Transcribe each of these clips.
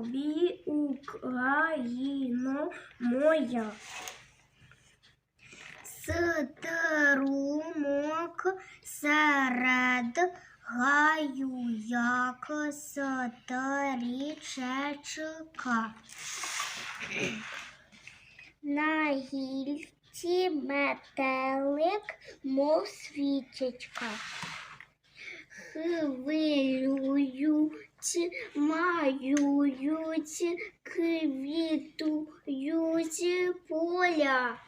тобі, Україно моя. Струмок серед гаю, як сторічечка. На гільці метелик, мов свічечка. Хвилюю маюють, квітують поля.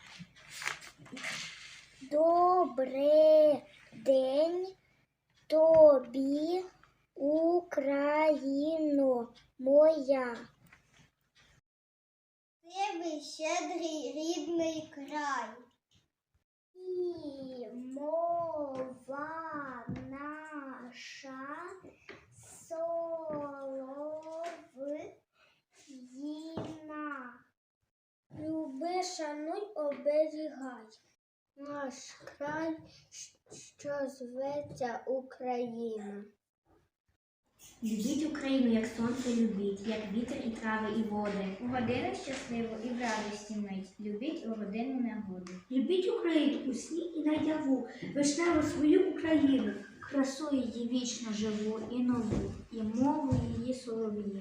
Добрий день тобі, Україно моя. Тебе щедрий рідний край. І мова наша шануй, оберігай. Наш край, що зветься Україна. Любіть Україну, як сонце любіть, як вітер і трави, і води. У годину щасливу і в радості мить. Любіть у годину негоди. Любіть Україну у сні і наяву, вишневу свою Україну, Красу її вічно живу і нову, і мову її солов'їну.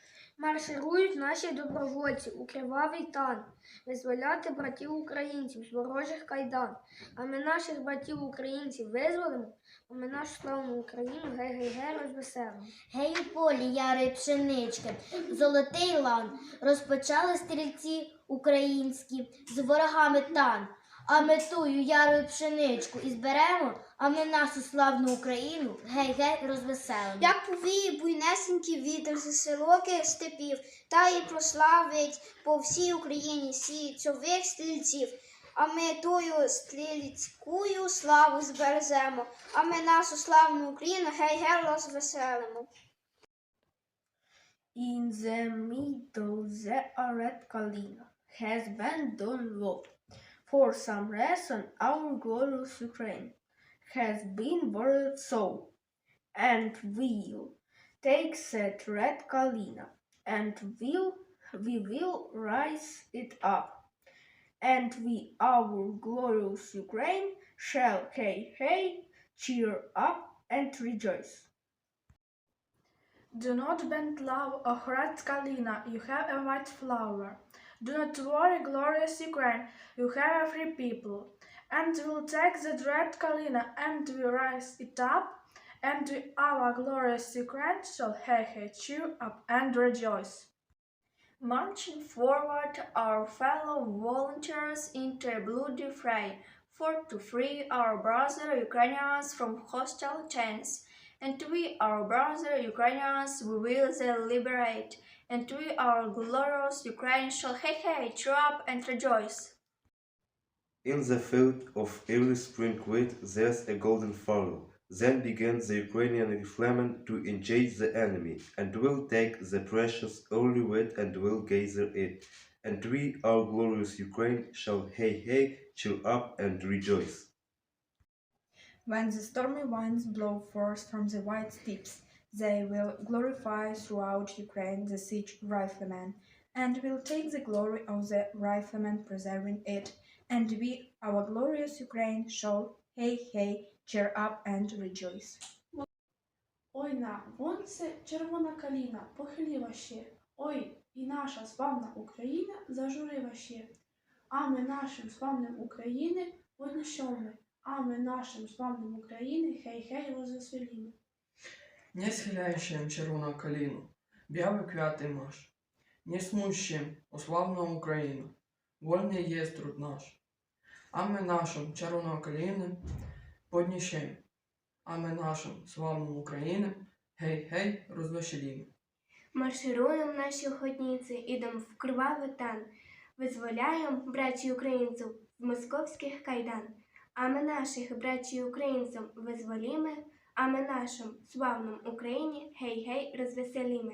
Марширують наші добровольці у кривавий тан, визволяти братів українців з ворожих кайдан. А ми наших братів українців визволимо, а ми нашу славну Україну гей-гей-гей розвеселимо. Гей у полі яри пшенички, золотий лан, розпочали стрільці українські з ворогами тан. А ми тую ярою пшеничку і зберемо, а ми нашу славну Україну гей-гей розвеселимо. Як повіє буйнесенький вітер з широких степів, та й прославить по всій Україні січових стрільців. А ми тую стрільцькую славу збережемо, а ми нашу славну Україну гей-гей розвеселимо. In the middle, the red Kalina has been done low. For some reason, our glorious Ukraine has been buried so. And we'll take that red Kalina and we'll, we will rise it up. And we, our glorious Ukraine, shall, hey, hey, cheer up and rejoice. Do not bend low, O red Kalina, you have a white flower. Do not worry, glorious Ukraine, you have a free people. And we'll take the red Kalina and we rise it up, and we, our glorious Ukraine, shall hey hey cheer up and rejoice. Marching forward, our fellow volunteers into a bloody fray, for to free our brother Ukrainians from hostile chains. And we, our brother Ukrainians, we will liberate. And we, our glorious Ukraine, shall hey hey cheer up and rejoice. In the field of early spring wheat there's a golden furrow. Then began the Ukrainian riflemen to engage the enemy, and will take the precious early wheat and will gather it. And we, our glorious Ukraine, shall hey hey cheer up and rejoice. When the stormy winds blow forth from the white steppes, they will glorify throughout Ukraine the siege riflemen, and will take the glory of the riflemen preserving it, and we, our glorious Ukraine, shall, hey, hey, cheer up and rejoice. Ой на, вон це червона каліна, похиліла ще. Ой, і наша славна Україна зажурила ще. А ми нашим славним України поднішовни, а ми нашим славним України хей-хей розвеселімо. Не схиляющим червону калину, белый квятый маш. Не смущим, о славну Україну, вольний є труд наш. А ми нашим червону калину подніщем, а ми нашим славну Україну, гей-гей, розвеселімо. Маршируємо наші охотниці, ідем в кривавий тан, визволяємо братів українців з московських кайдан. А ми наших братів українців визволімо, а ми нашим славним Україні гей-гей розвеселімо.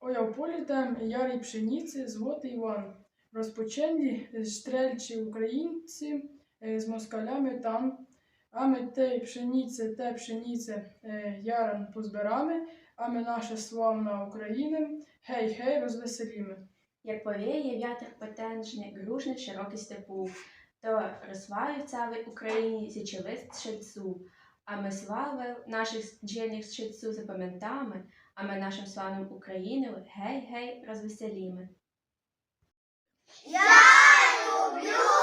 Ой, а в полі темрі ярій пшениці, злотий лан. Розпочені стрельчі українці е, з москалями там, а ми те пшенице, те пшенице яран позбирами, а ми наша славна Україна, гей, гей, розвеселіми. Як повіє вятер потенжний, грушний широкий степу, то розславив цавий Україні січовист шельцу, а ми слави наших джельних шельцу запам'ятами, а ми нашим славним Україною гей-гей розвеселіми. Я люблю